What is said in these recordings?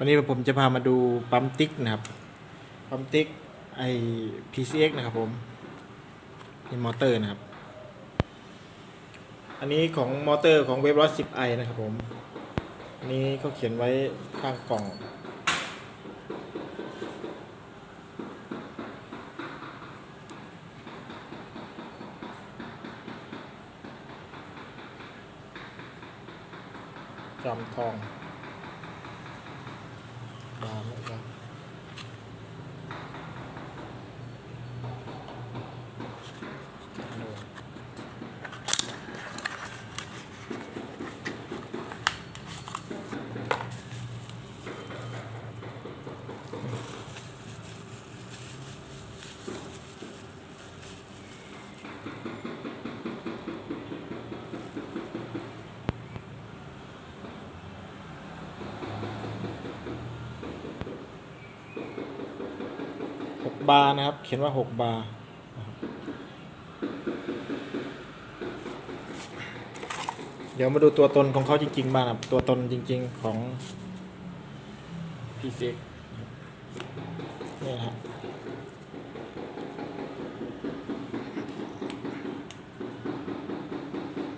วันนี้ผมจะพามาดูปั๊มติ๊กนะครับ ปั๊มติ๊กไอ PCX นะครับผมนี่มอเตอร์นะครับ อันนี้ของมอเตอร์ของเว็บร้อยสิบไอนะครับผม อันนี้เขาเขียนไว้ข้างกล่อง จอมทองยาวไหมครับหก บาร์นะครับ เขียนว่าหกบาร์เดี๋ยวมาดูตัวตนของเขาจริงๆบ้างครับ ตัวตนจริงๆของ p ีนี่นะครับ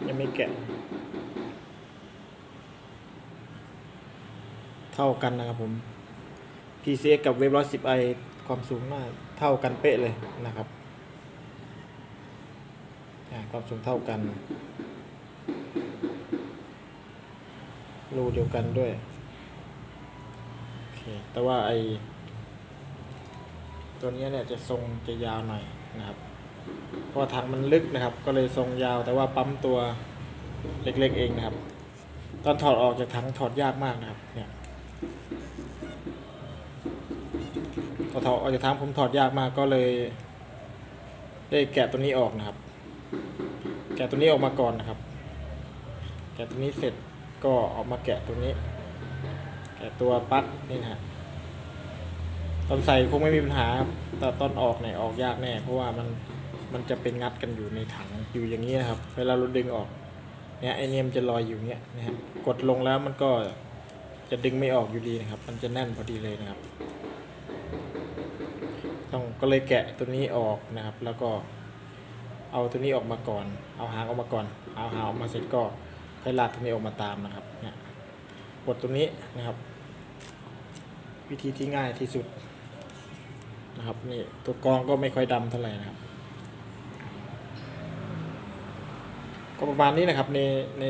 ยังไม่แกะ เท่ากันนะครับผม PCX กับเว็บร้อยสิบไอความสูงมาเท่ากันเป๊ะเลยนะครับความสูงเท่ากัน รูเดียวกันด้วยโอเคแต่ว่าไอตัวนี้เนี่ยจะทรงจะยาวหน่อยนะครับ เพราะว่าถังมันลึกนะครับ ก็เลยทรงยาวแต่ว่าปั๊มตัวเล็กๆเองนะครับ ตอนถอดออกจากถังถอดยากมากนะครับเนี่ย พอถอดออกจากถังผมถอดยากมากก็เลย ได้แกะตัวนี้ออกนะครับ แกะตัวนี้ออกมาก่อนนะครับ แกะตัวนี้เสร็จก็ออกมาแกะตัวนี้ แกะตัวปลั๊กนี่นะฮะตอนใส่คงไม่มีปัญหาแต่ตอนออกเนี่ยออกยากแน่ เพราะว่ามันมันจะเป็นงัดกันอยู่ในถังอยู่อย่างนี้นะครับ เวลาเราดึงออกเนี่ยไอเนียมนจะลอยอยู่เนี้ยนะฮะกดลงแล้วมันก็จะดึงไม่ออกอยู่ดีนะครับ มันจะแน่นพอดีเลยนะครับ ก็เลยแกะตัวนี้ออกนะครับ แล้วก็เอาตัวนี้ออกมาก่อน เอาหางออกมาก่อน เอาหางออกมาเสร็จก็ค่อยลากตัวนี้ออกมาตามนะครับเนี่ยปลดตัวนี้นะครับ วิธีที่ง่ายที่สุดนะครับนี่ตัวกรองก็ไม่ค่อยดำเท่าไหร่นะครับ ก็ประมาณนี้นะครับในใน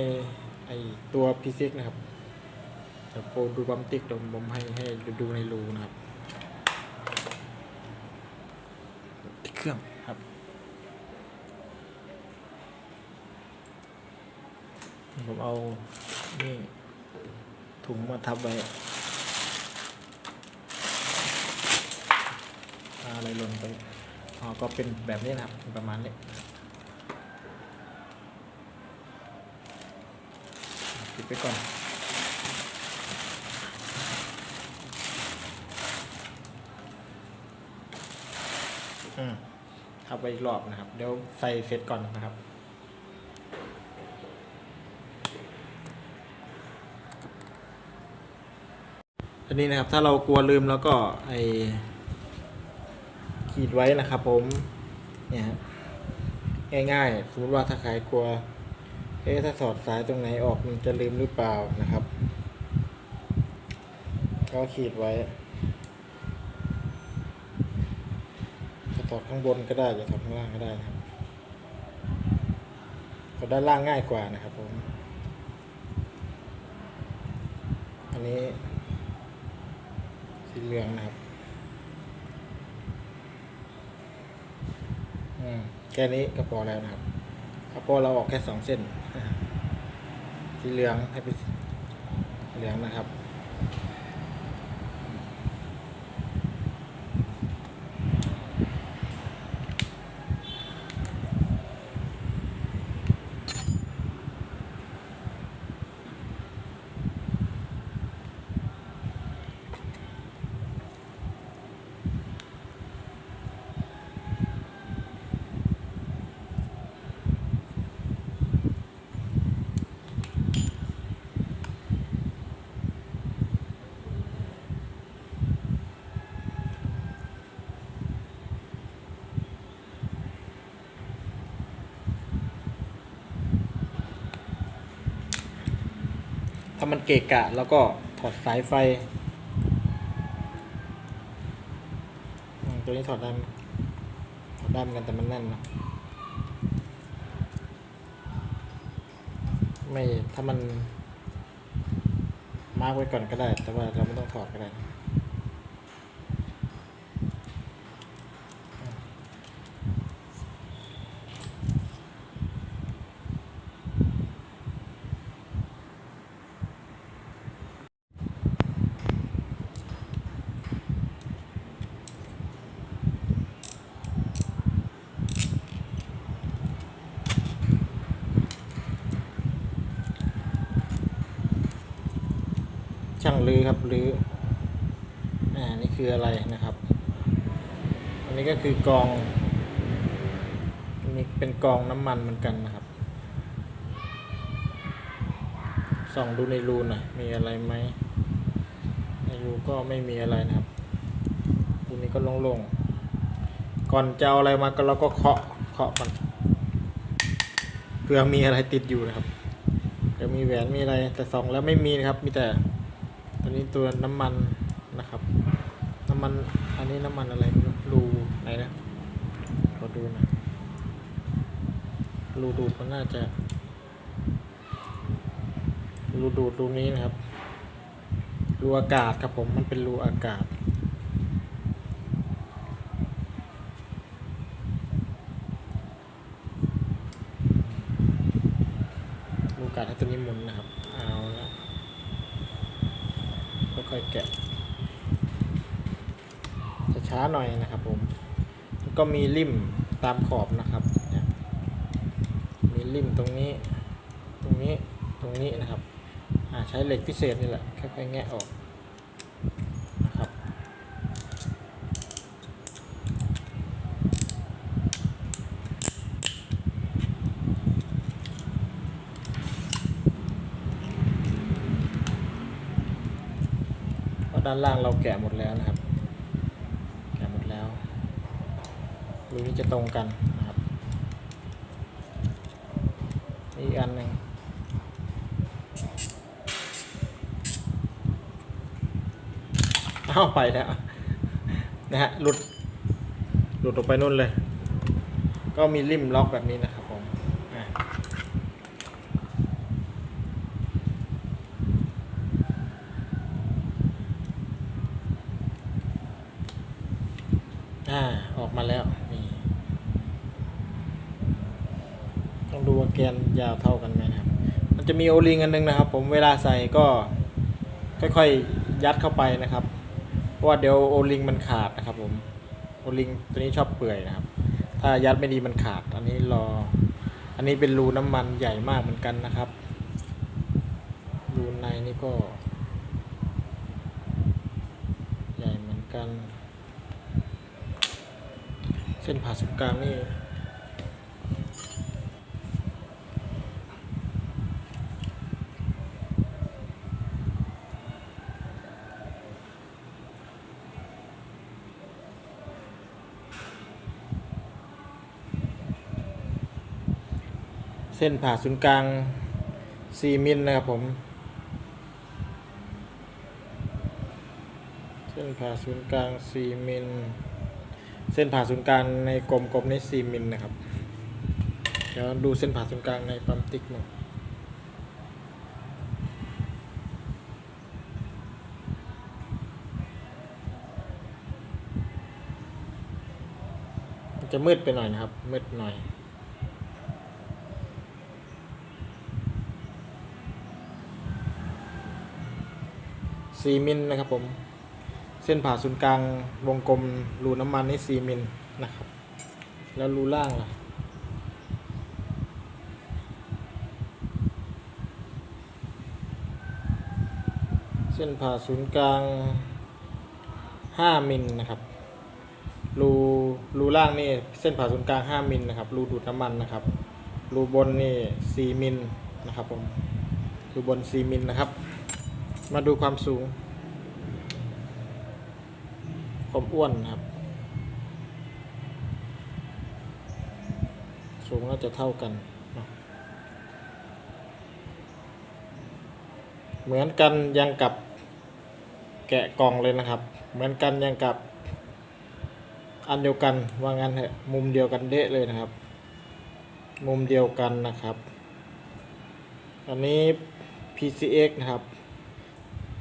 ไอตัวพีซิกนะครับเดี๋ยวโปรดูบัมติกเดี๋ยวผมให้ให้ดูในรูนะครับ เครื่องครับ ผมเอา นี่ ถุงมาทับไว้อาอะไรลงไปอ๋อก็เป็นแบบนี้นะครับ ประมาณนี้ปิดไปก่อน อืมทับ ไปอีกรอบนะครับ เดี๋ยวใส่เสร็จก่อนนะครับอันนี้นะครับถ้าเรากลัวลืมแล้วก็ไอขีดไว้นะครับผมเนี่ยฮะง่ายๆสมมติว่าถ้าใครกลัวเอ๊ะถ้าสอดสายตรงไหนออกมันจะลืมหรือเปล่านะครับ ก็ขีดไว้ จะ ถอดข้างบนก็ได้จะถอดข้างล่างก็ได้นะครับถอดด้านล่างง่ายกว่านะครับผม อันนี้สีเหลืองนะครับอืมแค่นี้ก็พอแล้วนะครับเพราะเราออกแค่สองเส้น สีเหลืองให้เป็นเหลืองนะครับ ถ้ามันเกะกะแล้วก็ถอดสายไฟ ตัวนี้ถอดได้ไหมถอดได้เหมือนกันแต่มันแน่นนะไม่ถ้ามันมาร์กไว้ก่อนก็ได้ แต่ว่าเราไม่ต้องถอดก็ได้นะ ครับลืออ่านี่คืออะไรนะครับ อันนี้ก็คือกองอันนี้เป็นกองน้ำมันเหมือนกันนะครับส่องดูในรูหน่อยมีอะไรไหมในรูก็ไม่มีอะไรนะครับรูนี้ก็โล่งๆก่อนจะเอาอะไรมาก็เราก็เคาะเคาะมันเพื่อมีอะไรติดอยู่นะครับเดี๋ยวมีแหวนมีอะไรแต่ส่องแล้วไม่มีนะครับมีแต่ ตัวนี้ตัวน้ำมันนะครับ น้ำมันอันนี้น้ำมันอะไรรูไหนนะขอดูหนะรูดูดมันน่าจะรูดูดรูนี้นะครับรูอากาศครับผมมันเป็นรูอากาศรูอากาศให้ตัวนี้หมุนนะครับ เอาละ ค่อยแกะจะช้าหน่อยนะครับผมก็มีริมตามขอบนะครับมีริมตรงนี้ ตรงนี้ตรงนี้นะครับใช้เหล็กพิเศษนี่แหละค่อยๆแงะออกนะครับ เพราะ ด้านล่างเราแกะหมดแล้วนะครับ แกะหมดแล้วรูนี้จะตรงกันนะครับอีกอันหนึ่งอ้าวไปแล้วนะฮะหลุดหลุดออกไปนู่นเลย ก็มีริมล็อกแบบนี้นะครับผมอะอ่า ออกมาแล้วนี่ต้องดูว่าแกนยาวเท่ากันไหมนะครับ มีโอลิงอันนึงนะครับ ผมเวลาใส่ก็ค่อยๆยัดเข้าไปนะครับ เพราะว่าเดี๋ยวโอลิงมันขาดนะครับ ผมโอลิงตัวนี้ชอบเปื่อยนะครับ ถ้ายัดไม่ดีมันขาด อันนี้รอ อันนี้เป็นรูน้ำมันใหญ่มากเหมือนกันนะครับ รูในนี่ก็ ใหญ่เหมือนกัน เส้นผ่าศูนย์กลางนี่ เส้นผ่าศูนย์กลาง 4 มิลนะครับผม เส้นผ่าศูนย์กลาง 4 มิล เส้นผ่าศูนย์กลางในกลมกลมใน4มิลนะครับ เดี๋ยวดูเส้นผ่าศูนย์กลางในปั๊มติ๊กหน่อยมันจะมืดไปหน่อยนะครับ มืดหน่อย สี่มิลนะครับผม เส้นผ่าศูนย์กลางวงกลมรูน้ำมันนี่สี่มิลนะครับ แล้วรูล่างล่ะเส้นผ่าศูนย์กลางห้ามิลนะครับรูรูล่างนี่เส้นผ่าศูนย์กลางห้ามิลนะครับรูดูดน้ำมันนะครับรูบนนี่สี่มิลนะครับผมรูบนสี่มิลนะครับ มาดูความสูงความอ้วนครับ สูงน่าจะเท่ากันเนอะเหมือนกันยังกับแกะกล่องเลยนะครับ เหมือนกันยังกับอันเดียวกันว่างั้นเถอะมุมเดียวกันเดะเลยนะครับ มุมเดียวกันนะครับ อันนี้ PCX นะครับ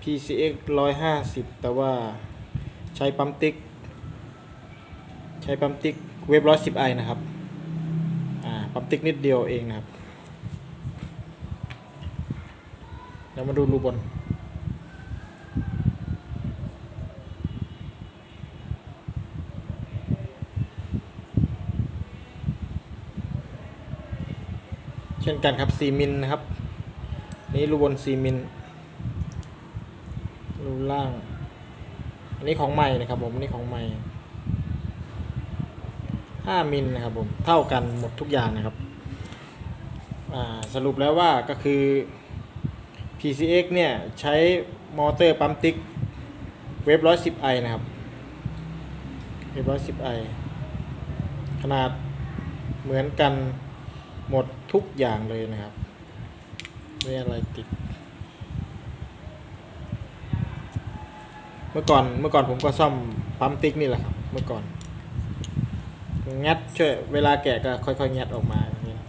PCX 150 แต่ว่าใช้ปั๊มติ๊ก ใช้ปั๊มติ๊กเว็บ110 i นะครับ อ่า ปั๊มติ๊กนิดเดียวเองนะครับเดี๋ยวมาดูรูบนเช่นกันครับ 4 มิลนะครับ นี่รูบน 4 มิล ล่าง อันนี้ของใหม่นะครับ ผมอันนี้ของใหม่5มิลนะครับผมเท่ากันหมดทุกอย่างนะครับสรุปแล้วว่าก็คือ PCX เนี่ยใช้มอเตอร์ปั๊มติ๊กเวฟ110 i นะครับเวฟ110 i ขนาดเหมือนกันหมดทุกอย่างเลยนะครับไม่อะไรติด เมื่อก่อนเมื่อก่อนผมก็ซ่อมปั๊มติ๊กนี่แหละครับ เมื่อก่อนงัดช่วยเวลาแกะก็ค่อยๆงัดออกมาอย่างนี้นะ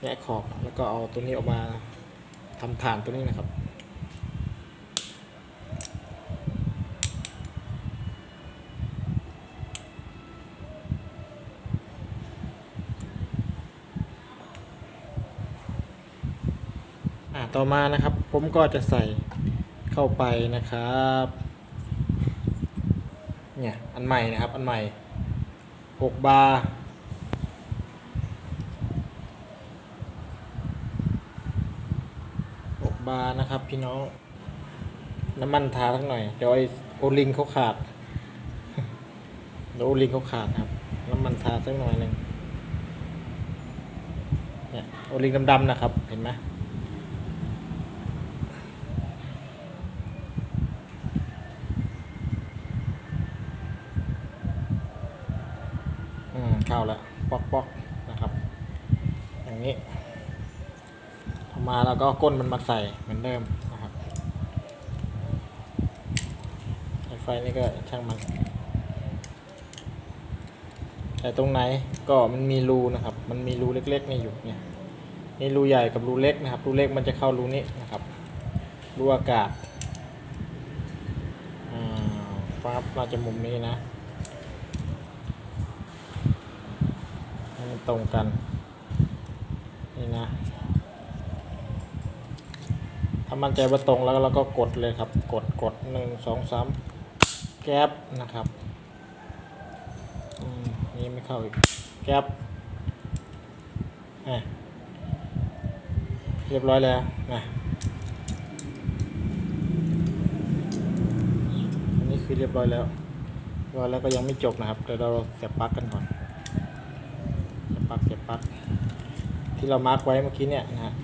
แงะขอบแล้วก็เอาตัวนี้ออกมาทำฐานตัวนี้นะครับอ่าต่อมานะครับ ผมก็จะใส่เข้าไปนะครับ เนี่ยอันใหม่นะครับอันใหม่หกบาร์หกบาร์นะครับพี่น้องน้ำมันทาสักหน่อยเดี๋ยวไอโอลิงเขาขาดเดี๋ยวโอลิงเขาขาดครับน้ำมันทาสักหน่อยหนึ่งเนี่ยโอลิงดำๆนะครับเห็นไหม อืมเข้าแล้วป๊อกป๊อกนะครับ อย่างนี้ทำมาแล้ว ก็ก้นมันมาใส่เหมือนเดิมนะครับไฟนี่ก็ช่างมัน แต่ตรงไหนก็มันมีรูนะครับ มันมีรูเล็กๆนี่อยู่เนี่ยนี่รูใหญ่กับรูเล็กนะครับ รูเล็กมันจะเข้ารูนี้นะครับรูอากาศอ่าฟ้าบเราจะมุมนี้นะให้มันตรงกัน นี่นะ ถ้ามั่นใจว่าตรงแล้วเราก็กดเลยครับ กดกดหนึ่งสองสามแก๊ปนะครับนี่ไม่เข้าอีกแก๊ปอะเรียบร้อยแล้วนะอันนี้คือเรียบร้อยแล้วเรียบร้อยแล้วก็ยังไม่จบนะครับเดี๋ยวเราเสียบปลั๊กกันก่อนเสียบปลั๊กเสียบปลั๊กที่เรามาร์กไว้เมื่อกี้เนี่ยนะฮะ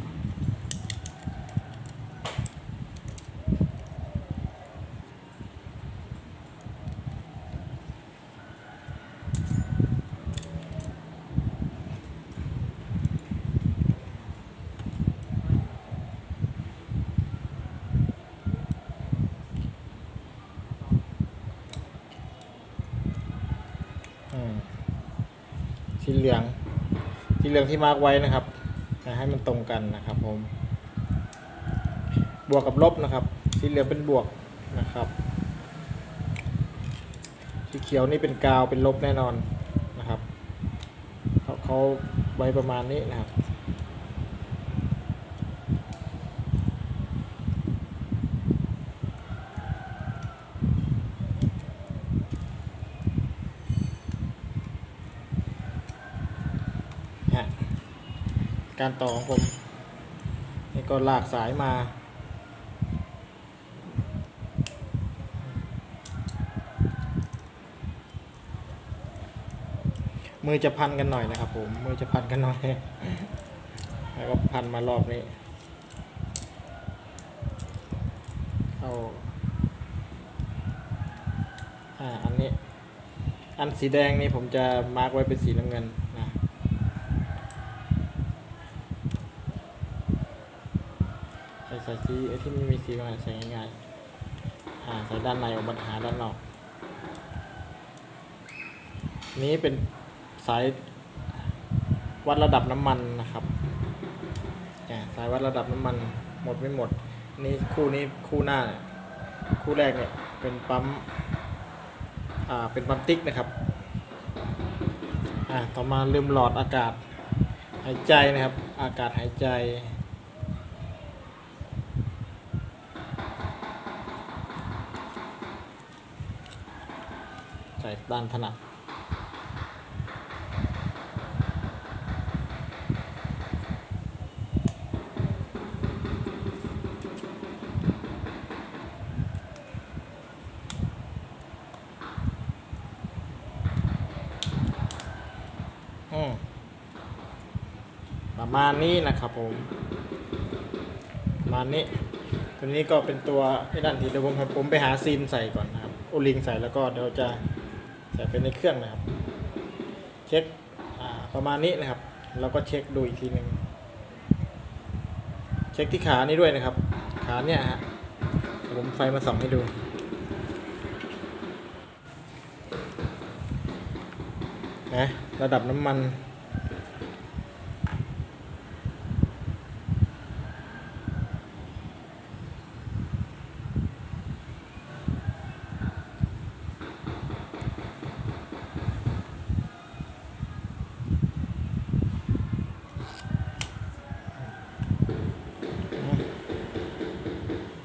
อืมสีเหลืองสีเหลือง ที่มาร์กไว้นะครับให้มันตรงกันนะครับผม บวกกับลบนะครับ สีเหลืองเป็นบวกนะครับ สีเขียวนี่เป็นกาวเป็นลบแน่นอนนะครับเขาเขาไว้ประมาณนี้นะครับ ฮะ การต่อของผมนี่ก็ลากสายมามือจะพันกันหน่อยนะครับผม มือจะพันกันหน่อย แล้วก็พันมารอบนี้ เอาอ่า อันนี้ อันสีแดงนี่ผมจะมาร์กไว้เป็นสีน้ำเงินนะ ใส่สใส่สีไอ้ที่ไม่มีสีก็ใส่ง่ายๆอ่าใส่ด้านในออกมาหาด้านนอก นี้เป็นสายวัดระดับน้ำมันนะครับอ่สายวัดระดับน้ำมันหมดไม่หมด นี่คู่นี้คู่หน้าเนี่ยคู่แรกเนี่ยเป็นปั๊มอ่าเป็นปั๊มติ๊กนะครับอ่าต่อมาลืมหลอดอากาศหายใจนะครับ อากาศหายใจ ใส่ ด้านถนัดอืมประมาณนี้นะครับผมประมาณนี้ ตัวนี้ก็เป็นตัวไอ้ด้านที่เดี๋ยวผมผมไปหาซีนใส่ก่อนนะครับโอลิงใส่แล้วก็เดี๋ยวจะ แต่เป็นในเครื่องนะครับ เช็คประมาณนี้นะครับ แล้วก็เช็คดูอีกทีหนึ่งเช็คที่ขานี้ด้วยนะครับ ขาเนี่ยฮะผมไฟมาส่องให้ดู นะ ระดับน้ำมัน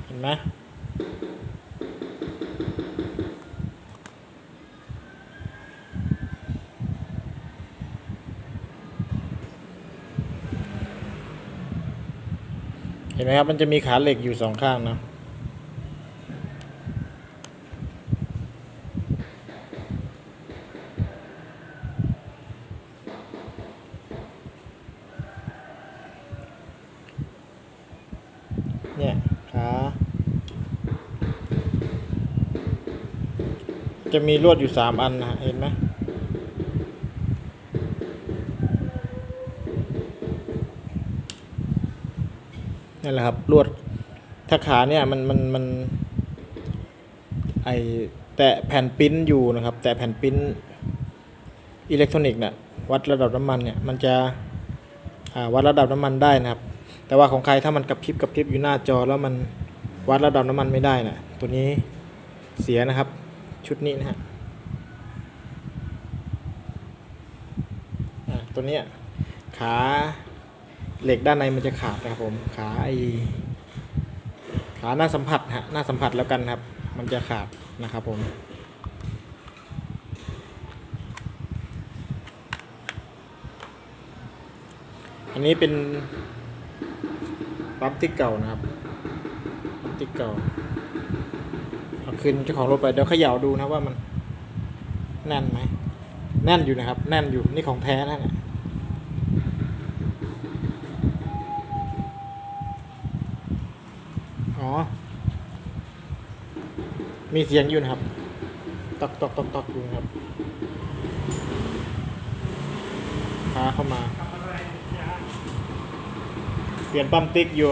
เห็นไหม เห็ นไหมครับ มันจะมีขาเหล็กอยู่สองข้างนะเนี่ยขาจะมีลวดอยู่สามอันนะเห็นไหม นั่นแหละครับลวดถ้าขาเนี่ยมันมันมันไอแตะแผ่นปิ้นอยู่นะครับ แตะแผ่นปิ้นอิเล็กทรอนิกส์เนี่ยวัดระดับน้ำมันเนี่ยมันจะอ่าวัดระดับน้ำมันได้นะครับ แต่ว่าของใครถ้ามันกระพริบกระพริบอยู่หน้าจอแล้วมันวัดระดับน้ำมันไม่ได้นะตัวนี้เสียนะครับ ชุดนี้นะฮะตัวนี้ขา เหล็กด้านในมันจะขาดนะครับผมขาไอขาหน้าสัมผัสฮะหน้าสัมผัสแล้วกันครับ มันจะขาดนะครับผมอันนี้เป็นปั๊มติ๊กเก่านะครับปั๊มติ๊กเก่าเอาคืนเจ้าของรถไปเดี๋ยวเขย่าดูนะว่ามันแน่นไหมแน่นอยู่นะครับ แน่นอยู่นี่ของแท้นะเนี่ย อ๋อ มีเสียงอยู่นะครับ ตอกตอกตอกตอกอยู่ครับพาเข้ามา เปลี่ยนปั๊มติ๊กอยู่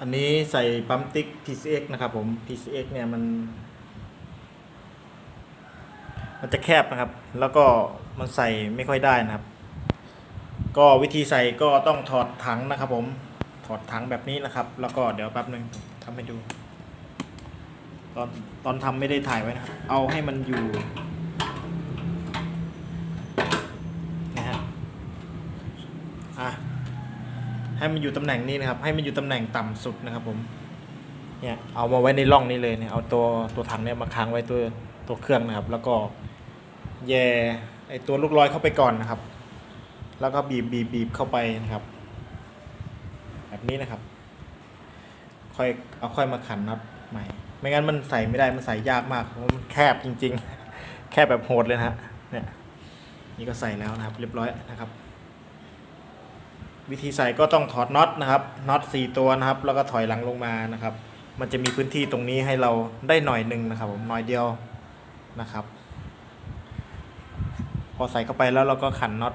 อันนี้ใส่ปั๊มติ๊ก TCX นะครับผม TCX เนี่ยมัน มันจะแคบนะครับ แล้วก็มันใส่ไม่ค่อยได้นะครับ ก็วิธีใส่ก็ต้องถอดถังนะครับผม ถอดถังแบบนี้นะครับ แล้วก็เดี๋ยวแป๊บหนึ่งทำให้ดู ตอนตอนทำไม่ได้ถ่ายไว้นะครับ เอาให้มันอยู่นะฮะอะให้มันอยู่ตำแหน่งนี้นะครับ ให้มันอยู่ตำแหน่งต่ำสุดนะครับ ผมเนี่ยเอามาไว้ในร่องนี้เลยเนี่ยเอาตัวตัวถังเนี่ยมาค้างไว้ตัวตัวเครื่องนะครับ แล้วก็แย่ไอตัวลูกลอยเข้าไปก่อนนะครับ แล้วก็บีบบีบบีบเข้าไปนะครับ นี้นะครับ ค่อยเอาค่อยมาขันน็อตใหม่ ไม่งั้นมันใส่ไม่ได้มันใส่ยากมากเพราะมันแคบจริง ๆ แคบแบบโหดเลยนะฮะเนี่ยนี่ก็ใส่แล้วนะครับ เรียบร้อยนะครับ วิธีใส่ก็ต้องถอดน็อตนะครับน็อตสี่ตัวนะครับ แล้วก็ถอยหลังลงมานะครับ มันจะมีพื้นที่ตรงนี้ให้เราได้หน่อยหนึ่งนะครับผมหน่อยเดียวนะครับ พอใส่เข้าไปแล้วเราก็ขันน็อต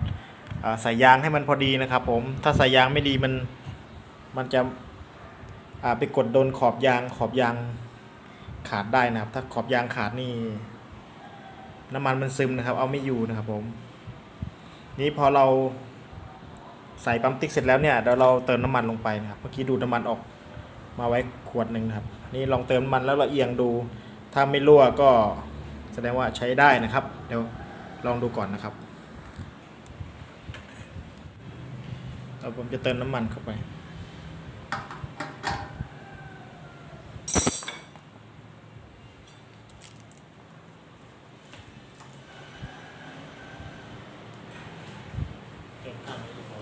ใส่ยางให้มันพอดีนะครับ ผมถ้าใส่ยางไม่ดีมัน มันจะอ่าไปกดโดนขอบยางขอบยางขาดได้นะครับ ถ้าขอบยางขาดนี่ น้ำมันมันซึมนะครับ เอาไม่อยู่นะครับผม นี้พอเราใส่ปั๊มติ๊กเสร็จแล้วเนี่ยเดี๋ยวเราเติมน้ำมันลงไปนะครับ เมื่อกี้ดูน้ำมันออกมาไว้ขวดหนึ่งนะครับ นี่ลองเติมน้ำมันแล้วเราเอียงดู ถ้าไม่รั่วก็แสดงว่าใช้ได้นะครับ เดี๋ยวลองดูก่อนนะครับเอาผมจะเติมน้ำมันเข้าไป เติมข้างนี้พอ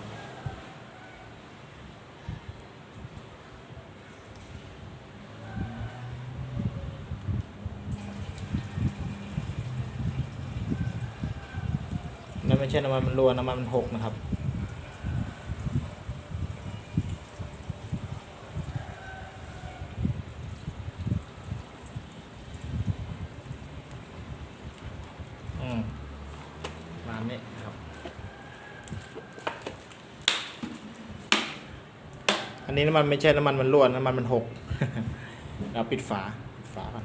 นั่นไม่ใช่น้ำมันมันรั่วน้ำมันมันหกนะครับ อืมประมาณนี้ครับ อันนี้น้ำมันไม่ใช่น้ำมันมันรั่วน้ำมันมันหกเราปิดฝาฝาก่อน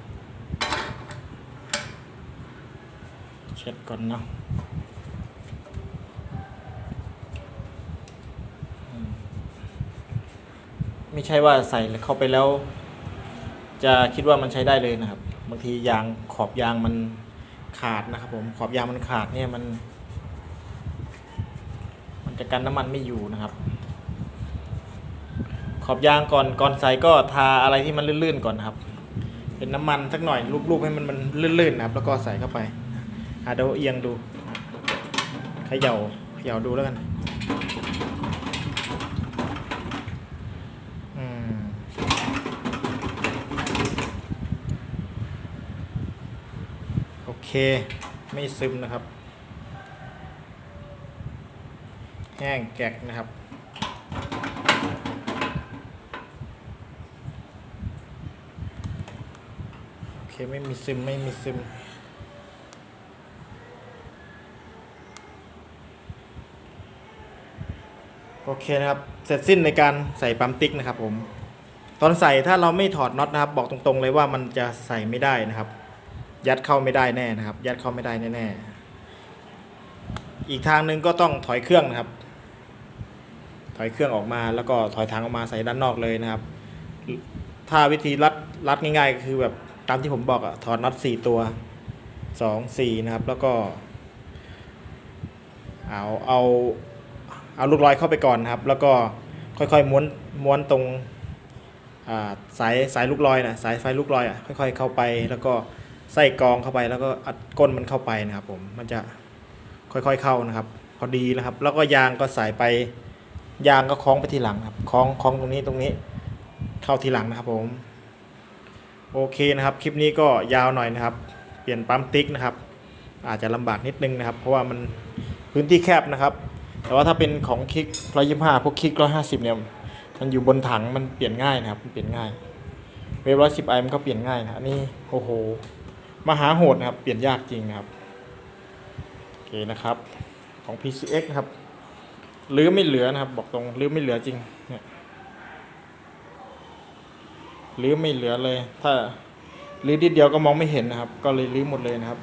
เช็ดก่อนเนาะอืม ไม่ใช่ว่าใส่เข้าไปแล้ว จะคิดว่ามันใช้ได้เลยนะครับบางทียางขอบยางมันขาดนะครับ ผมขอบยางมันขาดเนี่ยมัน มันจะกันน้ำมันไม่อยู่นะครับ ขอบยางก่อนก่อนใส่ก็ทาอะไรที่มันลื่นๆก่อนนะครับ เป็นน้ำมันสักหน่อยลูบๆให้มันมันลื่นๆนะครับ แล้วก็ใส่เข้าไปอาเดี๋ยวเอียงดูเขย่าเขย่าดูแล้วกันอืมโอ เคไม่ซึมนะครับ แห้งแกกนะครับ โอเคไม่มีซึมไม่มีซึมโอเคนะครับ เสร็จสิ้นในการใส่ปั๊มติ๊กนะครับผม ตอนใส่ถ้าเราไม่ถอดน็อตนะครับ บอกตรงๆเลยว่ามันจะใส่ไม่ได้นะครับ ยัดเข้าไม่ได้แน่นะครับ ยัดเข้าไม่ได้แน่ๆอีกทางหนึ่งก็ต้องถอยเครื่องนะครับ ถอยเครื่องออกมาแล้วก็ถอยทางออกมาใส่ด้านนอกเลยนะครับ ถ้าวิธีรัดรัดง่ายๆก็คือแบบตามที่ผมบอกอะถอดน็อตสี่ตัวสองสี่นะครับ แล้วก็เอาเอาเอาลูกลอยเข้าไปก่อนนะครับ แล้วก็ค่อยๆม้วนม้วนตรงาสายสายลูกลอยนะสายไฟลูกลอยอะค่อย ๆ เข้าไปแล้วก็ ใส่กองเข้าไปแล้วก็อัดก้นมันเข้าไปนะครับ ผมมันจะค่อยๆเข้านะครับ พอดีนะครับ แล้วก็ยางก็ใส่ไป ยางก็คล้องไปทีหลังครับคล้องคล้องตรงนี้ตรงนี้เข้าทีหลังนะครับ ผมโอเคนะครับ คลิปนี้ก็ยาวหน่อยนะครับ เปลี่ยนปั๊มติ๊กนะครับ อาจจะลำบากนิดนึงนะครับ เพราะว่ามันพื้นที่แคบนะครับ แต่ว่าถ้าเป็นของคลิกร้อยยี่ห้าพวกคลิกร้อยห้าสิบเนี่ยมันอยู่บนถังมันเปลี่ยนง่ายนะครับ มันเปลี่ยนง่าย เวฟร้อยสิบไอมันก็เปลี่ยนง่ายนะนนี้โอ้โห มหาโหดนะครับ เปลี่ยนยากจริงนะครับ โอเคนะครับ ของ PCX นะครับหรือไม่เหลือนะครับ บอกตรงหรือไม่เหลือจริงเนี่ยหรือไม่เหลือเลย ถ้าหรือนิดเดียวก็มองไม่เห็นนะครับ ก็เลยรื้อหมดเลยนะครับ